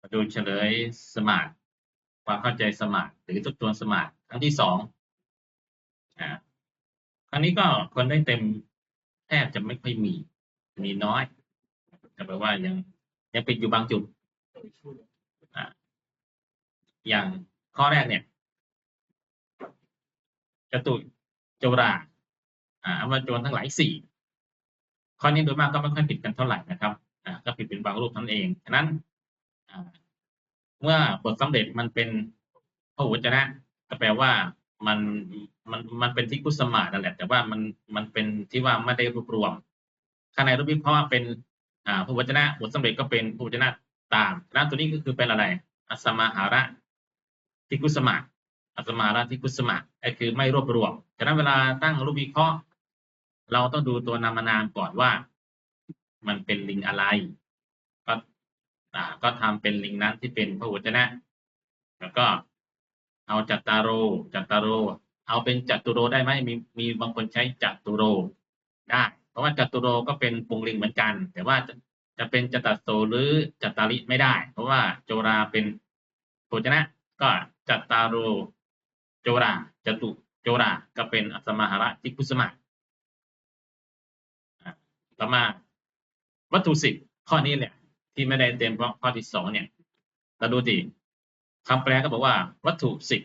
มาดูเฉลยสมาร์ทความเข้าใจสมาร์ทหรือทบทวนสมาร์ทครั้งที่สองอ่าครั้งนี้ก็คนได้เต็มแทบจะไม่ค่อยมีมีน้อยแต่แปลว่ายังยังปิดอยู่บางจุดอ่าอย่างข้อแรกเนี่ยจตุโจราอ่าอำนาจโจรทั้งหลายสี่ข้อนี้โดยมากก็ไม่ค่อยผิดกันเท่าไหร่นะครับอ่าก็ผิดเป็นบางรูปนั่นเองฉะนั้น เมื่อบทสำเร็จมันเป็นพหุวจนะก็แปลว่ามันมันมันเป็นที่กุสมานั่นแหละ แต่ว่ามันมันเป็นที่ว่าไม่ได้รวบรวม ข้างในรูปวิเคราะห์เป็นอ่าพหุวจนะบทสำเร็จก็เป็นพหุวจนะตามฉะนั้นตัวนี้ก็คือเป็นอะไร อัสมาหาระที่กุสมาอัสมาหาระที่กุสมาก็คือไม่รวบรวมฉะนั้นเวลาตั้งรูปวิเคราะห์ เราต้องดูตัวนามนามก่อนว่า มันเป็นลิงอะไร อ่าก็ทำเป็นลิงนั้นที่เป็นพหุวจนะ แล้วก็เอาจัตตารโรจัตตารโร เอาเป็นจัตุโรได้ไหมมีมีบางคนใช้จัตุโรได้ เพราะว่าจัตุโรก็เป็นปุงลิงเหมือนกัน แต่ว่าจะจะเป็นจัตตโสหรือจัตตาริไม่ได้ เพราะว่าโจราเป็นพหุวจนะ ก็จัตตารโรโจราจตุโจราก็เป็นอัสมาหระทิคุสมาต่อมาวัตถุสิบข้อนี้แหละ ที่ไม่ได้เต็มเพราะข้อที่สองเนี่ยเราดูดิคำแปลก็บอกว่าวัตถุสิบ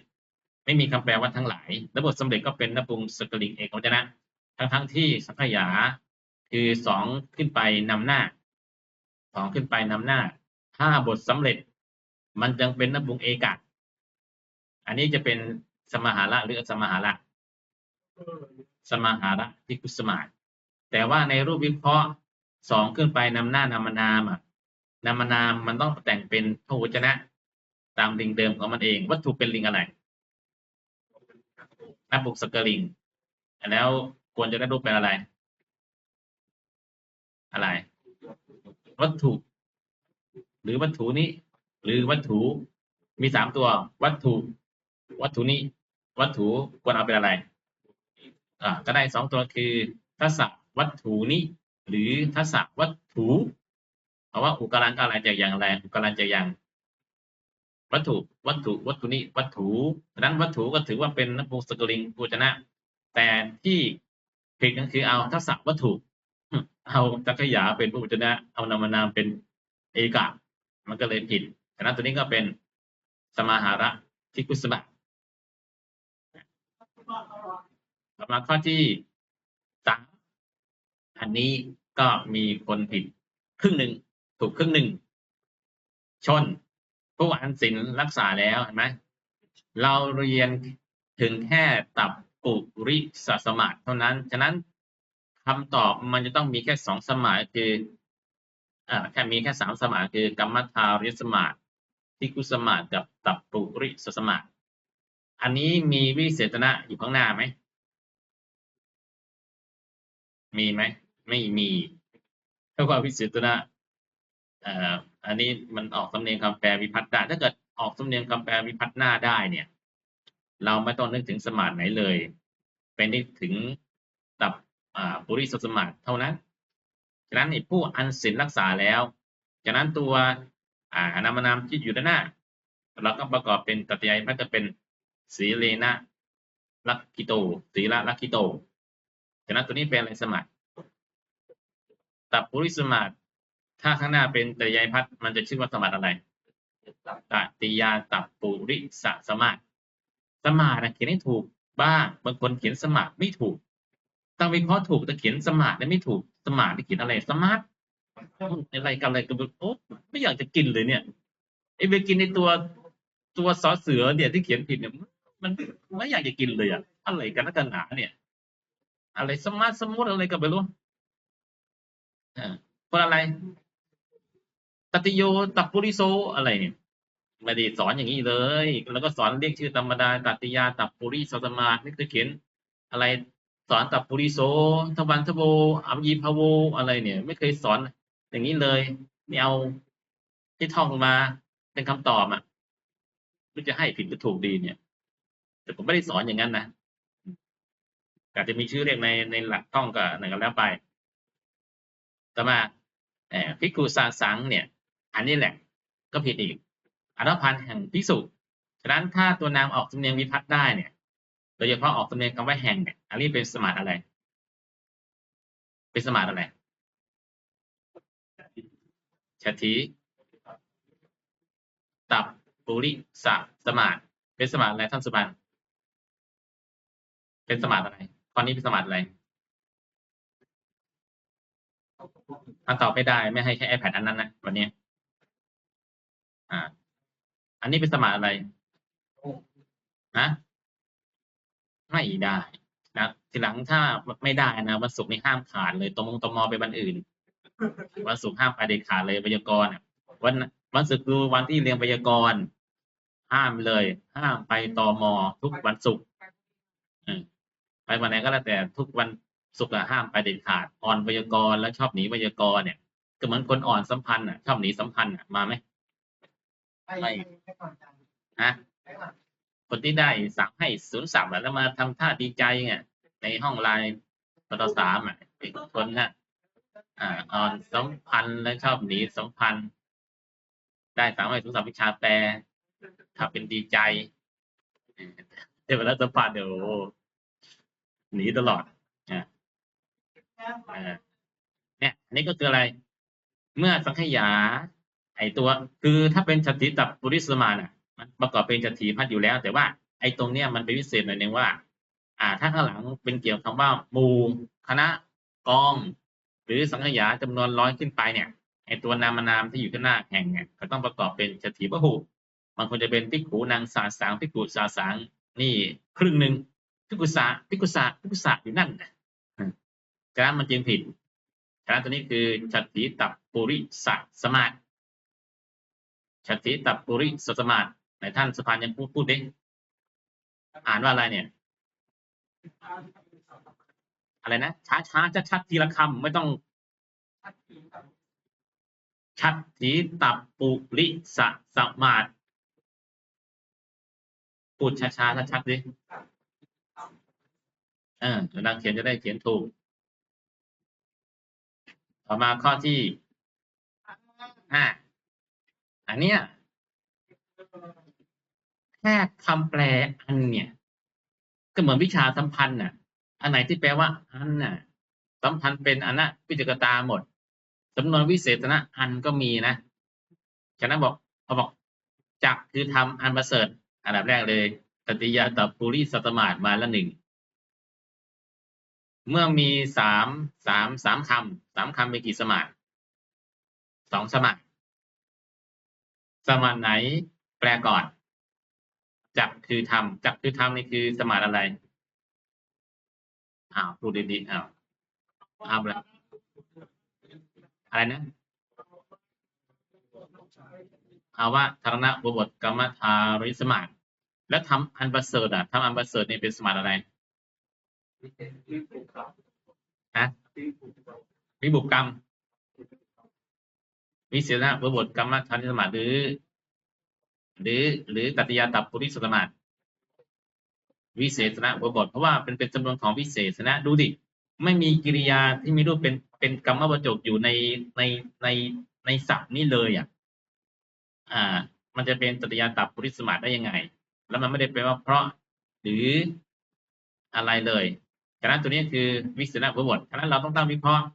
ไม่มีคำแปลว่าทั้งหลายและบทสำเร็จก็เป็นนปรุงสกลิงเอกวจนะ ทั้งทั้งที่สังขยาคือสองขึ้นไปนำหน้าสองขึ้นไปนำหน้าถ้าบทสำเร็จ มันจึงเป็นนปรุงเอกะอันนี้จะเป็นสมหาระหรือสมหาระสมหาระที่กุสมาแต่ว่าในรูปวิเคราะห์สองขึ้นไปนำหน้านามนามอะ นามนามมันต้องแต่งเป็นพหุวจนะ ตามลิงเดิมของมันเอง วัตถุเป็นลิงอะไรนับบุกสกลิง แล้วควรจะได้รูปเป็นอะไร อะไร วัตถุ หรือวัตถุนี้ หรือวัตถุมีสามตัว วัตถุ วัตถุนี้ วัตถุควรเอาเป็นอะไร อ่าก็ได้สองตัวคือทัศวัตถุนี้ หรือทัศวัตถุ ราะว่าอุกาลังก็อะไรจากอย่างไรอุกาลังจากอย่างวัตถุวัตถุวัตถุนี้วัตถุดังนั้นวัตถุก็ถือว่าเป็นนภูสกลิงปูจนะ แต่ที่ผิดก็คือเอาทัศวัตถุ เอาจักรยาเป็นปูจนะ เอานามนามเป็นเอกะมันก็เลยผิดฉะนั้นตัวนี้ก็เป็นสมาหาระทิกุสบะต่อมาข้อที่สามอันนี้ก็มีคนผิดครึ่งหนึ่ง ถูกครึ่งหนึ่ง ชน ผู้อ่านศิลรักษาแล้วเห็นไหมเราเรียนถึงแค่ตับปุริสสมาธิเท่านั้น ฉะนั้นคำตอบมันจะต้องมีแค่สองสมาธิคืออ่าแค่มีแค่สามสมาธิคือกรรมฐาริสมาธิทิกุสมาธิกับตับปุริสสมาธิอันนี้มีวิเศษณะอยู่ข้างหน้าไหม มีไหม ไม่มีเพราะว่าวิเศษณะ อันนี้มันออกสำเนียงคำแปลวิพัฒน์ได้ ถ้าเกิดออกสำเนียงคำแปลวิพัฒน์หน้าได้เนี่ย เราไม่ต้องนึกถึงสมาธิไหนเลย เป็นนึกถึงตับปุริสสมาธิเท่านั้น ฉะนั้นผู้อันศีลรักษาแล้ว ฉะนั้นตัวอนามนามที่อยู่ด้านหน้า เราก็ประกอบเป็นตัตยายมันจะเป็นสีเลนะลักกิโตสีละลักกิโต ฉะนั้นตัวนี้เป็นอะไรสมาธิตับปุริสมาธิ ถ้าข้างหน้าเป็นตยายพัดมันจะชื่อว่าสมาธิอะไรตติยาตับปุริสสมาธิสมาธินะเขียนให้ถูกบ้าง บางคนเขียนสมาธิไม่ถูกต้องวิเคราะห์ถูกแต่เขียนสมาธิไม่ถูก สมาธิเขียนอะไร สมาธิอะไรกันอะไรกันโอ้ไม่อยากจะกินเลยเนี่ยไอ้ไปกินในตัวตัวสอสเสือเนี่ยที่เขียนผิดเนี่ยมันไม่อยากจะกินเลยอะอะไรกันนักกันหนาเนี่ย อะไรสมาร์ทสมูทอะไรก็ไม่รู้อ่าคนอะไร ตติโยตัปปุริโซอะไรเนี่ยไม่ได้สอนอย่างนี้เลย แล้วก็สอนเรียกชื่อธรรมดาตัติยาตัปปุริโสสมานี่เคือเขียนอะไรสอนตัปปุริโซทวันทโวอัมยีพโวอะไรเนี่ย ไม่เคยสอนอย่างนี้เลยนี่เอาที่ท่องมาเป็นคำตอบอะไม่จะให้ผิดหรือถูกดีเนี่ย แต่ผมไม่ได้สอนอย่างนั้นนะอาจจะมีชื่อเรียกในในหลักท่องก็หนึ่งกันแล้วไป ต่อมาพิกุสาสังเนี่ย อันนี้แหละก็ผิดอีกอนุพันธ์แห่งภิกษุฉะนั้นถ้าตัวนามออกสำเนียงวิพัตน์ได้เนี่ย โดยเฉพาะออกสำเนียงคำว่าแห่งเนี่ยอันนี้เป็นสมาร์ทอะไร เป็นสมาร์ทอะไรชติตับปุริสะสมาร์ทเป็นสมาร์ทอะไรท่านสุบันเป็นสมาร์ทอะไรข้อนนี้เป็นสมาร์ทอะไรถ้าตอบไม่ได้ไม่ให้แค่ iPad อันนั้นนะวันนี้ อ่า อันนี้เป็นสมาร์ทอะไรนะไม่ได้นะทีหลังถ้าไม่ได้นะวันศุกร์นี่ห้ามขาดเลยตมงตมอไปวันอื่น วันศุกร์ห้ามไปเด็ดขาดเลยไวยากรณ์วันวันศุกร์คือวันที่เรียนไวยากรณ์ห้ามเลย ห้ามไปตมอทุกวันศุกร์ไปวันไหนก็แล้วแต่ทุกวันศุกร์อะห้ามไปเด็ดขาดอ่อนไวยากรณ์แล้วชอบหนีไวยากรณ์เนี่ยก็เหมือนคนอ่อนสัมพันธ์อะชอบหนีสัมพันธ์อะมาไหม ไม่ไม่ก่อนจังฮะไม่ก่อนคนที่ได้สามให้ศูนย์สามแล้วมาทำท่าดีใจเนี่ยในห้องไลน์ปตสามอะเป็นคนน่ะอ่าอ่อนสัมพันธ์และชอบหนีสัมพันธ์ได้สามให้ศูนย์สามวิชาแปลถ้าเป็นดีใจเดี๋ยวเวลาสัมพันธ์เดี๋ยวโอ้โหหนีตลอดอ่าอ่าเนี่ยอันนี้ก็คืออะไร เมื่อสังขยา ไอตัวคือถ้าเป็นชติตับปุริสมาน่ะมันประกอบเป็นจตีพัดอยู่แล้ว แต่ว่าไอ้ตรงเนี้ยมันเป็นพิเศษหน่อยนึงว่า อ่า ถ้าข้างหลังเป็นเกี่ยวกับคำว่าหมู่คณะกอง หรือสังขยาจำนวนร้อยขึ้นไปเนี่ยไอ้ตัวนามนามที่อยู่ข้างหน้าแห่งเนี่ยก็ต้องประกอบเป็นจตีพหุมันควรจะเป็นพิกูนางสาสางพิกขุสาสางนี่ครึ่งหนึ่งพิกุสาพิกุสาพิกุสาอยู่นั่นนะฉะนั้นมันจึงผิดฉะนั้นตัวนี้คือจตีตับปุริสสมาธิ ชติตับปุริสสมาธิไหนท่านสภานยังพูดพูดดิอ่านว่าอะไรเนี่ย อะไรนะช้าช้าชัดชัดทีละคำไม่ต้อง ชัดทีตับปุริสสมาธิพูดช้าช้าชัดชัดดิเออเวลาเขียนจะได้เขียนถูก ต่อมาข้อที่ห้า อันเนี้ยแค่คำแปลอันเนี่ย ก็เหมือนวิชาสัมพันธ์น่ะ อันไหนที่แปลว่า อันน่ะ สัมพันธ์เป็นอันน่ะพิจกตาหมดจำนวนวิเศษนะอันก็มีนะฉะนั้นบอกเขาบอกจักคือทำอันประเสริฐอันดับแรกเลยตติยาตับปุริสัตมาดมาละหนึ่งเมื่อมีสามสามสามคำสามคำมีกี่สมาดสองสมาด สมาดไหน แปลก่อนจักคือทำจักคือทำนี่คือสมาดอะไรอ้าวพูดดีๆอ้าวอ้าวอะไรอะไรนะเอาว่าธารณะบวบทกรรมทาริสมาดแล้วทำอันประเสริฐอะทำอันประเสริฐนี่เป็นสมาดอะไรฮะวิบุกกรรม วิเศษนะบวบทกรรมทาริสมาดหรือ หรือ หรือตัตยาตับปุริสสมาดวิเศษนะบวบทเพราะว่าเป็นเป็นจำนวนของวิเศษนะดูดิไม่มีกิริยาที่มีรูปเป็นเป็นกรรมวจกอยู่ในในในในศัพท์นี้เลยอะอ่า มันจะเป็นตัตยาตับปุริสมาดได้ยังไง แล้วมันไม่ได้แปลว่าเพราะหรืออะไรเลยฉะนั้นตัวนี้คือวิเศษนะบวบทฉะนั้นเราต้องตั้งวิเคราะห์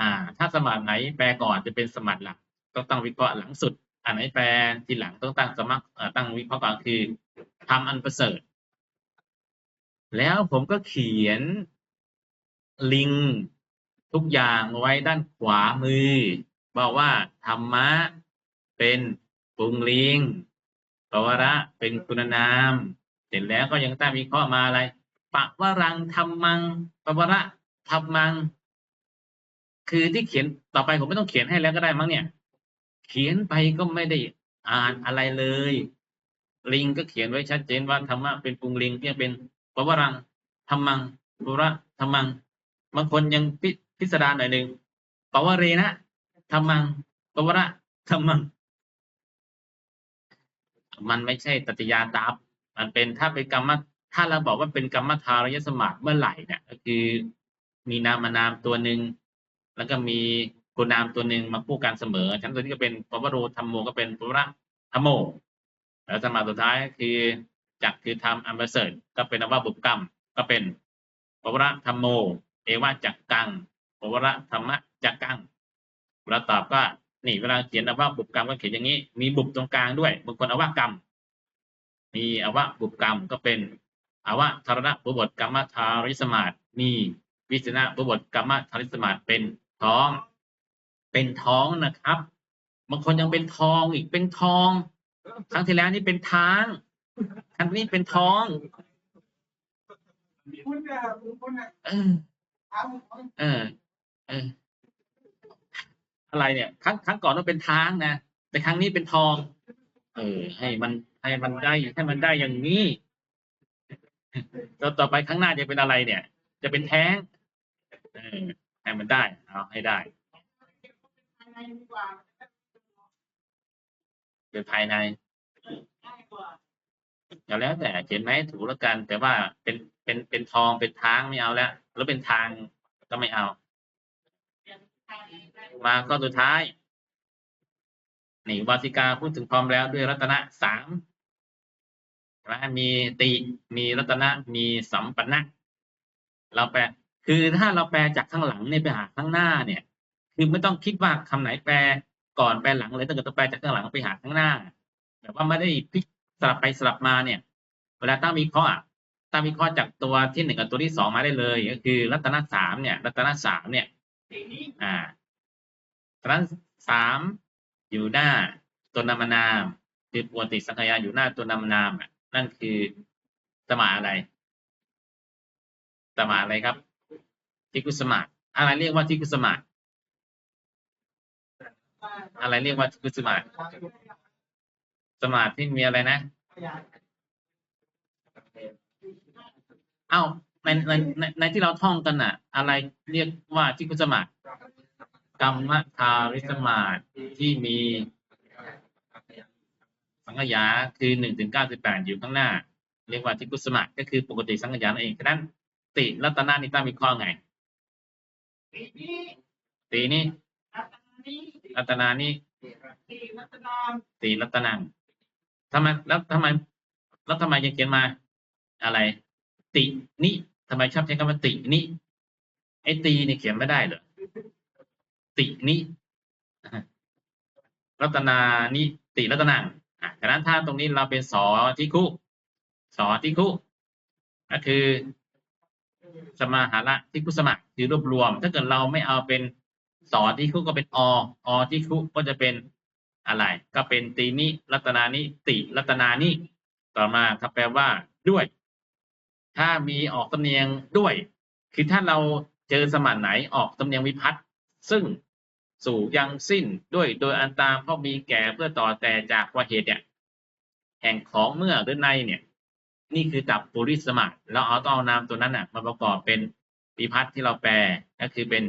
อ่า ถ้าสมาดไหนแปลก่อนจะเป็นสมาดหลักต้องตั้งวิเคราะห์หลังสุด อันไหนแปลทีหลังต้องตั้งสมัครตั้งวิเคราะห์ก่อนคือทำอันประเสริฐ แล้วผมก็เขียนลิงทุกอย่างไว้ด้านขวามือ บอกว่าธรรมะเป็นปุงลิงปวระเป็นคุณนาม เสร็จแล้วก็ยังตั้งวิเคราะห์มาอะไรปะวรังธรรมังปวระธรรมัง คือที่เขียนต่อไปผมไม่ต้องเขียนให้แล้วก็ได้มั้งเนี่ย เขียนไปก็ไม่ได้อ่านอะไรเลย ลิงก็เขียนไว้ชัดเจนว่าธรรมะเป็นปุงลิงที่เป็นปวรังธรรมังปุระธรรมังบางคนยังพิพสดารหน่อยหนึ่งปวเรนะธรรมังปวระธรรมัง มันไม่ใช่ตัตยาตับมันเป็นถ้าเป็นกรรมะถ้าเราบอกว่าเป็นกรรมทารยสมาธิเมื่อไหร่เนี่ยก็คือมีนามนามตัวหนึ่ง แล้วก็มีคุณนามตัวหนึ่งมาคู่กันเสมอ ชั้นตัวนี้ก็เป็นปวโรธรรมโมก็เป็นปวระธรรมโม แล้วสมาสุดท้ายคือจักคือธรรมอันประเสริฐก็เป็นอว่าบุพกรรม ก็เป็นปวระธรรมโม เอวะจักกังปวระธรรมะจักกังเวลาตอบก็นี่เวลาเขียนอวบุพกรรมก็เขียนอย่างนี้ มีบุพตรงกลางด้วยบางคนอว่ากรรม มีอวะบุพกรรมก็เป็นอวะธารณะบุบทกรรมทาริสมาตมีวิจนะบุบทกรรมทาริสมาตเป็น ท้อง เป็นท้องนะครับ บางคนยังเป็นทองอีกเป็นทอง ครั้งที่แล้วนี่เป็นทางครั้งนี้เป็นท้องคุณเนี่ยคุณคุณเออเออเอออะไรเนี่ยครั้งครั้งก่อนต้องเป็นทางนะแต่ครั้งนี้เป็นทอง เออ ให้มันให้มันได้ให้มันได้อย่างนี้แล้วต่อไปครั้งหน้าจะเป็นอะไรเนี่ย จะเป็นแท้งเออ ให้มันได้เอาให้ได้ เป็นภายในเอาแล้วแต่เขียนไหมถูกแล้วกัน แต่ว่าเป็นเป็นเป็นทองเป็นทางไม่เอาแล้วแล้วเป็นทางก็ไม่เอา มาข้อสุดท้ายนี่วาสิกาพูดถึงพร้อมแล้วด้วยรัตนะสามใช่ไหมมีติมีรัตนะมีสัมปันนะเราแปล คือถ้าเราแปลจากข้างหลังเนี่ยไปหาข้างหน้าเนี่ย คือไม่ต้องคิดว่าคำไหนแปลก่อนแปลหลังเลยถ้าเกิดต้องแปลจากข้างหลังไปหาข้างหน้าแบบว่าไม่ได้พลิกสลับไปสลับมาเนี่ย เวลาตั้งวิเคราะห์อตั้งวิเคราะห์จากตัวที่หนึ่งกับตัวที่สองมาได้เลย ก็คือ รัตนสามเนี่ย รัตนสามเนี่ย อ่าตอนนั้นสามอยู่หน้าตัวนามนามคือปกติสังขยาอยู่หน้าตัวนามนามนั่นคือสมาอะไรสมาอะไรครับ ทิกุสมาอะไรเรียกว่าทิกุสมาอะไรเรียกว่าทิกุสมาสมาที่มีอะไรนะขยายเอ้าในในในในที่เราท่องกันน่ะ อะไรเรียกว่าทิกุสมากรรมทาริสมาที่มีสังขยาคือหนึ่งถึงเก้าสิบแปดอยู่ข้างหน้า เรียกว่าทิกุสมะก็คือปกติสังขยานั่นเองฉะนั้นติรัตนานี่ตั้งมีข้อไง ตีนี่อัตนี้รัตนานี่ทีรัตนาตีรัตนัง ทำไม แล้วทำไม แล้วทำไมยังเขียนมา อะไร ตินี่ทำไมชอบใช้คำว่าตินี่ไอ้ตีนี่เขียนไม่ได้เหรอ ตินี่รัตนานี่ติรัตนังฉะนั้นถ้าตรงนี้เราเป็นสอที่คุสอที่คุ ก็คือ สมาหาระที่คุสมะคือรวบรวม ถ้าเกิดเราไม่เอาเป็นสอที่คุก็เป็นออที่คุก็จะเป็นอะไร ก็เป็นตีนิรัตนานิติรัตนานิต่อมาถ้าแปลว่าด้วย ถ้ามีออกสำเนียงด้วย คือถ้าเราเจอสมานไหนออกสำเนียงวิพัตน์ซึ่งสู่ยังสิ้นด้วยโดยอันตามเพราะมีแก่เพื่อต่อแต่จากว่าเหตุเนี่ยแห่งของเมื่อหรือในเนี่ย นี่คือตับปุริสมะแล้วเอาต้องเอานามตัวนั้นน่ะมาประกอบเป็นวิพัตน์ที่เราแปลก็คือเป็น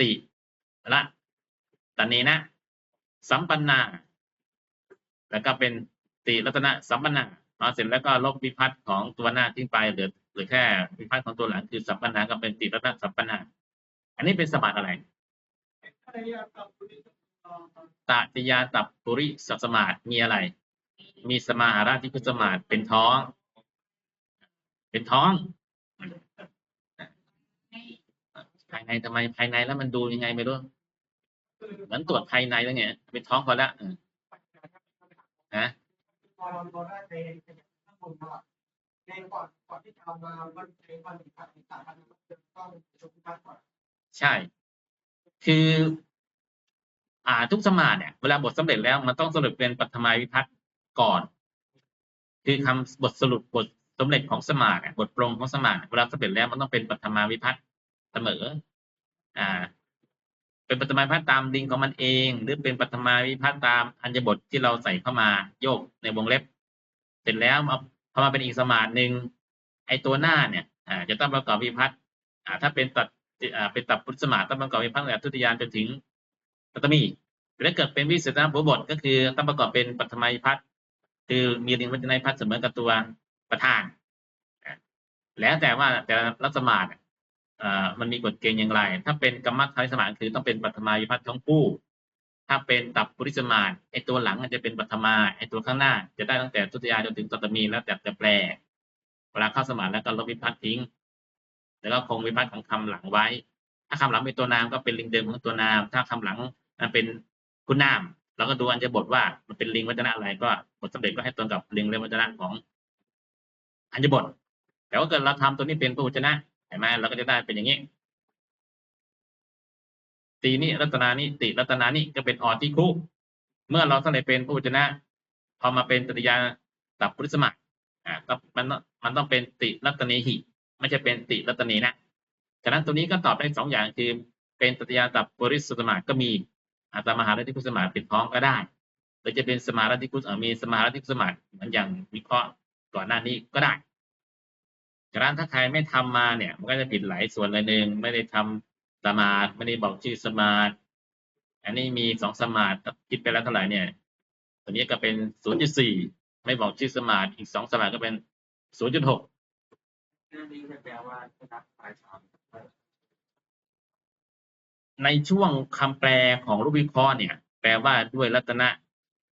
ติละตนเนนะ สัมปันนา แล้วก็เป็นติรัตนะสัมปันนาพอเสร็จแล้วก็ลบวิพัตน์ของตัวหน้าทิ้งไปเหลือเหลือแค่วิพัตน์ของตัวหลังคือสัมปันนาก็เป็นติรัตนะสัมปันนา อันนี้เป็นสมาธิอะไรอะไรอะกับคุณตติยาตับปุริสัสมาตมีอะไร มีสมาหาราที่พุสมาตเป็นท้อง เป็นท้อง ภายในทำไมภายในแล้วมันดูยังไงไม่รู้เหมือนตรวจภายในแล้วไงเป็นท้องพอละนะพอเราเราได้ในข้างบนแล้วนะใช่ คือ อ่าทุกสมาธิเนี่ยเวลาบทสำเร็จแล้วมันต้องสรุปเป็นปัทมาวิพัฒน์ก่อน คือคำบทสรุปบท สำเร็จของสมาธิเนี่ยบทปรงของสมาธิเวลาสำเร็จแล้วมันต้องเป็นปัทมาวิพัฒน์เสมอ อ่า เป็นปัทมาวิพัฒน์ตามดิงของมันเอง หรือเป็นปัทมาวิพัฒน์ตามอัญญบทที่เราใส่เข้ามาโยกในวงเล็บ เสร็จแล้วมาพอมาเป็นอีกสมาธิหนึ่งไอตัวหน้าเนี่ย อ่า จะต้องประกอบวิพัฒน์อ่า ถ้าเป็นตัดอ่าเป็นตับพุทธสมาธิต้องประกอบเป็นพังแบบทุติยานจนถึงปัตมีหรือถ้าเกิดเป็นวิสุทธิบุบทก็คือต้องประกอบเป็นปัตมัยพัฒน์คือมีลิงวัจนัยพัฒน์เสมอกับตัว ประธาน แล้วแต่ว่าแต่ละรัฐสมาธิอ่ามันมีกฎเกณฑ์อย่างไร ถ้าเป็นกรรมฐานสมานคือต้องเป็นปัทมาวิพัฒน์ทั้งคู่ ถ้าเป็นตับปุริสมานไอตัวหลังมันจะเป็นปัทมาไอตัวข้างหน้า จะได้ตั้งแต่ทุติยาจนถึงตัตมีแล้วแต่จะแปลเวลาเข้าสมานแล้วก็ลบวิพัฒน์ทิ้ง แล้วก็คงวิพัฒน์ของคำหลังไว้ ถ้าคำหลังเป็นตัวนามก็เป็นลิงเดิมของตัวนาม ถ้าคำหลังมันเป็นคุณนามเราก็ดูอัญญบทว่ามันเป็นลิงวัจนะอะไรก็บทสำเร็จก็ให้ตรงกับลิงเรวัจนะของ อัญญบทแต่ว่าเกิดเราทำตัวนี้เป็นพระวจนะเห็นไหมเราก็จะได้เป็นอย่างนี้ตีนี้รัตนานิติรัตนานิก็เป็นออติคุเมื่อเราสำเร็จเป็นพระวจนะพอมาเป็นตติยาตับพุทธสมัครอ่าก็มันต้องมันต้องเป็นติรัตเนหิไม่ใช่เป็นติรัตเนนะฉะนั้นตัวนี้ก็ตอบได้สองอย่างคือเป็นตติยาตับปริสุทธสมาก็มีอาตมหาลัทธิพุทธสมาปิดพ้องก็ได้หรือจะเป็นสมาลัทธิพุทธมีสมาลัทธิพุทธสมาเหมือนอย่างวิเคราะห์ ก่อนหน้านี้ก็ได้ฉะนั้นถ้าใครไม่ทำมาเนี่ย มันก็จะผิดหลายส่วนเลยหนึ่งไม่ได้ทำสมาธิไม่ได้บอกชื่อสมาธิอันนี้มีสองสมาธิคิดไปแล้วเท่าไหร่เนี่ยตัวนี้ก็เป็นศูนย์จุดสี่ไม่บอกชื่อสมาธิอีกสองสมาธิก็เป็นศูนย์จุดหกในช่วงคำแปลของรูปวิเคราะห์เนี่ย แปลว่าด้วยรัตนะ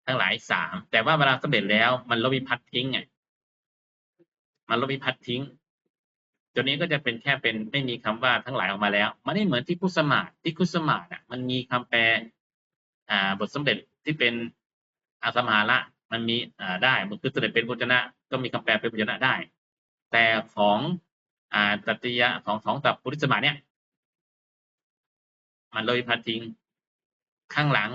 ทั้งหลายสามแต่ว่าเวลาสำเร็จแล้วมันลบวิพัฒน์ทิ้งไง มันลบวิพัฒน์ทิ้งตัวนี้ก็จะเป็นแค่เป็นไม่มีคำว่าทั้งหลายออกมาแล้ว มันไม่เหมือนที่พุทธสมาธิที่คุสมาธิอะมันมีคำแปลอ่าบทสำเร็จที่เป็นอาสมหาละมันมีอ่าได้มันคือสำเร็จเป็นพุทธนะ ก็มีคำแปลเป็นพุทธนะได้ แต่ของอ่าตัติยะของของตับพุทธสมาเนี่ย มันเลยพัดทิ้งข้างหลัง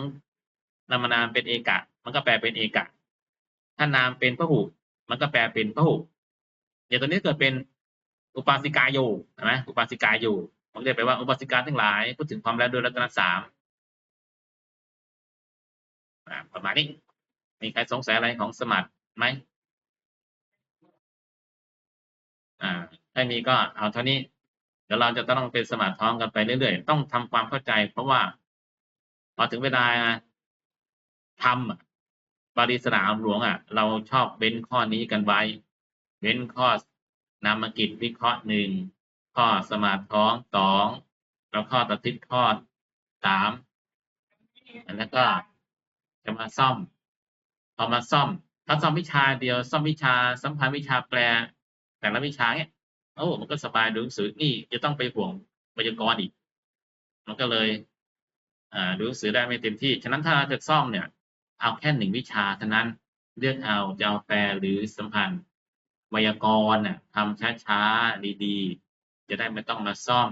นามนามเป็นเอกะ มันก็แปลเป็นเอกะ ถ้านามเป็นพระหูมันก็แปลเป็นพระหู อย่างตัวนี้เกิดเป็นอุปาสิกาโยใช่ไหมอุปาสิกาโยผมจะแปว่าอุปาสิกาทั้งหลาย พูดถึงความแล้วโดยรัตนสามประมาณนี้ มีใครสงสัยอะไรของสมัติไหมอ่าถ้ามีก็เอาเท่านี้ เดี๋ยวเราจะต้องเป็นสมาธิท้องกันไปเรื่อยๆ ต้องทำความเข้าใจ เพราะว่าพอถึงเวลาทำบาลีสนามหลวงอะ เราชอบเว้นข้อนี้กันไว้ เว้นข้อนามกิจวิเคราะห์หนึ่งข้อสมาธิท้องสองแล้วข้อตัดทิศข้อสามแล้วก็จะมาซ่อมพอมาซ่อมถ้าซ่อมวิชาเดียวซ่อมวิชาสัมพันธ์วิชาแปล แต่ละวิชาเนี้ยโอ้มันก็สบายดูหนังสือนี่จะต้องไปห่วงไวยากรณ์อีก มันก็เลยอ่าดูหนังสือได้ไม่เต็มที่ ฉะนั้นถ้าจะซ่อมเนี่ย เอาแค่หนึ่งวิชาเท่านั้นเลือกเอาจะเอาแปลหรือสัมพันธ์ ไวยากรณ์น่ะทำช้าๆ ดีๆ จะได้ไม่ต้องมาซ่อม